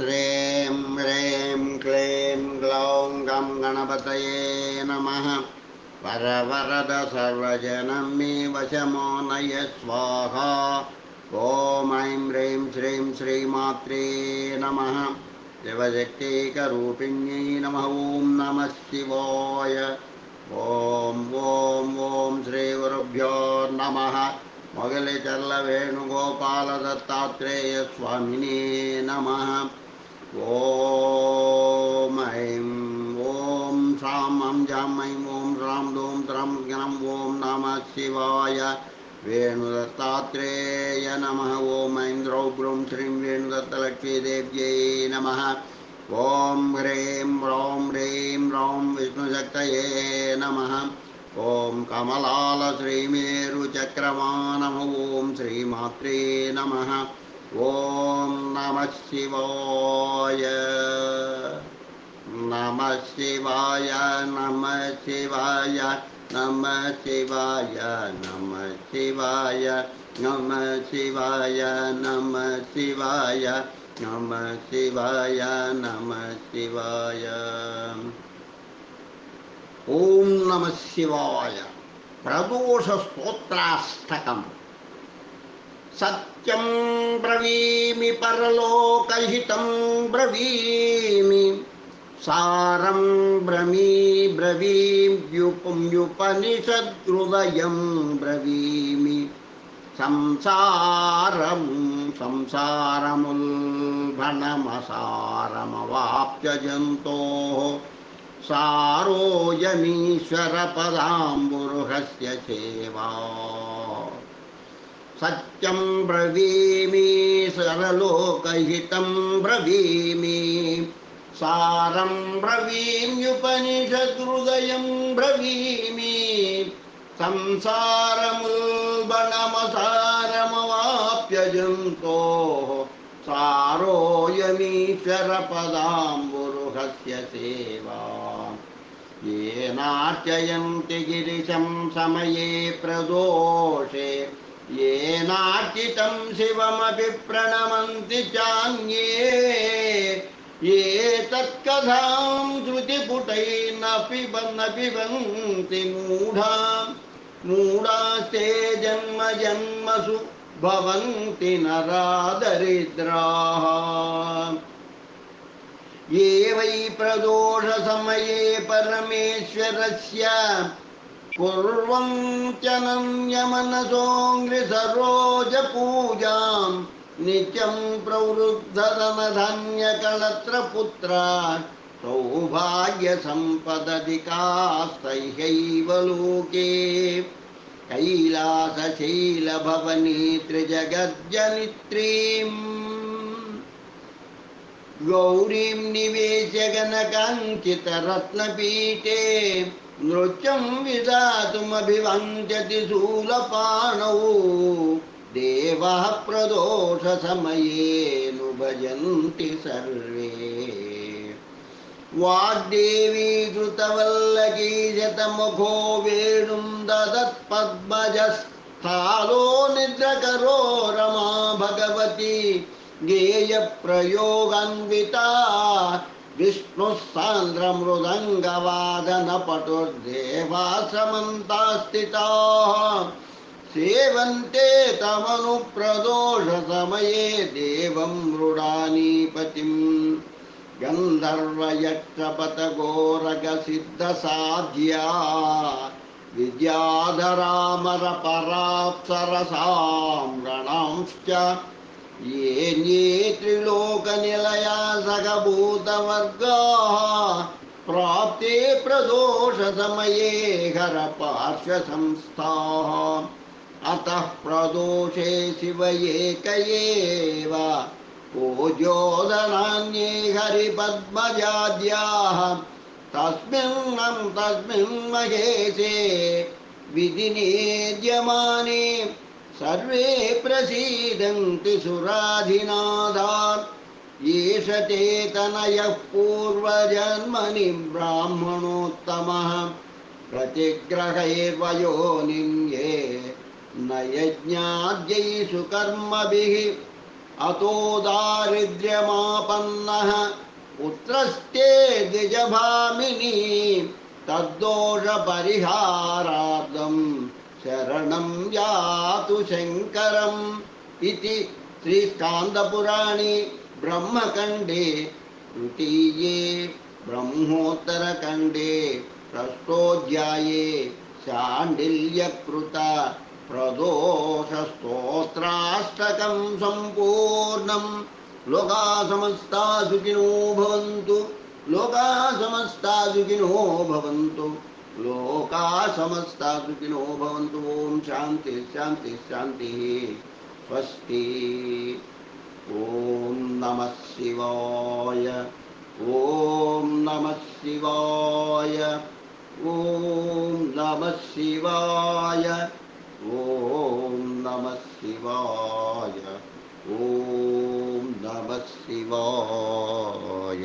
ॐ श्रीं ह्रीं क्लीं ग्लौं गं गणपतये नमः वरवरद सर्वजनं मे वशमो नय स्वाहा ॐ ऐं ह्रीं श्रीं श्रीमात्रे नमः शिवशक्तिकरूपिण्यै नमः ॐ नमः शिवाय ॐ ॐ ॐ श्रीगुरुभ्यो नमः ಮೊಗಲಿಚಲ್ಲ ವೇಣುಗೋಪಾಲ ದತ್ತಾತ್ರೇಯ ಸ್ವಾಮಿನೇ ನಮಃ ॐ ऐं ॐ श्रां अं जां ऐं ॐ श्रां धूं त्रं ज्ञं ॐ नमः शिवाय वेणुदत्तात्रेय नमः ॐ ऐं द्रौ ग्रूं श्रीं वेणुदत्तलक्ष्मीदेव्यै नमः ॐ ह्रीं ह्रौं ह्रीं ह्रौं विष्णुशक्तये नमः ॐ कमलालश्रीमेरुचक्रवा नमः ॐ श्रीमात्रे नमः ॐ नमः शिवाय। नमः शिवाय नमः शिवाय नमः शिवाय नमः शिवाय नमः शिवाय नमः शिवाय नमः शिवाय नमः शिवाय। ॐ नमः शिवाय। प्रदोषस्तोत्राष्टकम्। सत्यं ब्रवीमि परलोकहितं ब्रवीमि। सारं ब्रमी ब्रवीम्युपम्युपनिषद्हृदयं ब्रवीमि। संसारं संसारमुल्भणमसारमवाप्य जन्तोः सारोऽयमीश्वरपदाम्बुरुहस्य सेवा। सत्यं ब्रवीमि सरलोकहितं ब्रवीमि। सारं ब्रवीम्युपनिषदृदयं ब्रवीमि। संसारमुल्बणमसारमवाप्यजन्तोः सारोऽयमीश्वरपदाम्बुरुहस्य सेवा। येनार्चयन्ति गिरिशं समये प्रदोषे येनार्चितं शिवमपि प्रणमन्ति चान्ये। ये तत्कथां श्रुतिपुटैः न पिबन् न पिबन्ति मूढा। मूढास्ते जन्म जन्मसु भवन्ति नरादरिद्राः। ये वै प्रदोषसमये परमेश्वरस्य कुर्वन्त्यनन्यमनसोऽङ्घ्रिसरोजपूजां नित्यं प्रवृद्धधनधान्यकलत्रपुत्रा सौभाग्यसम्पदधिकास्तैहैव लोके। कैलासशैलभवनी त्रिजगज्जनित्रीम्। गौरीं निवेश्य गणकाङ्कितरत्नपीठे नृत्यं विधातुमभिवञ्चति शूलपाणौ। देवः प्रदोषसमये भजन्ति सर्वे। वाग्देवी कृतवल्लकी शतमुखो वेणुं ददत्पद्मजस्थालो निद्रकरो रमा भगवती गेयप्रयोगान्विता विष्णुः सान्द्रमृदङ्गवादनपटुर्देवाश्रमन्ताः सेवन्ते तमनुप्रदोषसमये देवं मृडानीपतिं गन्धर्वयक्षपतगोरगसिद्धसाध्या विद्याधरामरपराप्सरसां गणांश्च ये ये त्रिलोकनिलया सखभूतवर्गाः प्राप्ते प्रदोषसमये हरपार्श्वसंस्थाः। अतः प्रदोषे शिव एक एव पूज्योदनान्ये हरिपद्मजाद्याः। तस्मिन्नं तस्मिन् महेशे विधिनेद्यमाने सर्वे प्रसीदन्ति सुराधिनादात् एष ते तनयः पूर्वजन्मनि ब्राह्मणोत्तमः। प्रतिग्रहैर्वयोनिं ये न यज्ञाद्यैषु कर्मभिः अतो दारिद्र्यमापन्नः। पुत्रस्ते द्विजभामिनी तद्दोषपरिहारार्थं शरणं यातु शङ्करम् इति श्रीस्कान्दपुराणे ब्रह्मखण्डे तृतीये ब्रह्मोत्तरखण्डे षष्ठोऽध्याये शाण्डिल्यकृत प्रदोषस्तोत्राष्टकं सम्पूर्णं लोका समस्ता सुखिनो भवन्तु लोका समस्ता सुखिनो भवन्तु। लोका समस्ता सुखिनो भवन्तु। ॐ शान्ति शान्ति शान्तिः स्वस्ति। ॐ नमः शिवाय। ॐ नमः शिवाय। ॐ नमः शिवाय। ॐ नमः शिवाय। ॐ नमः शिवाय।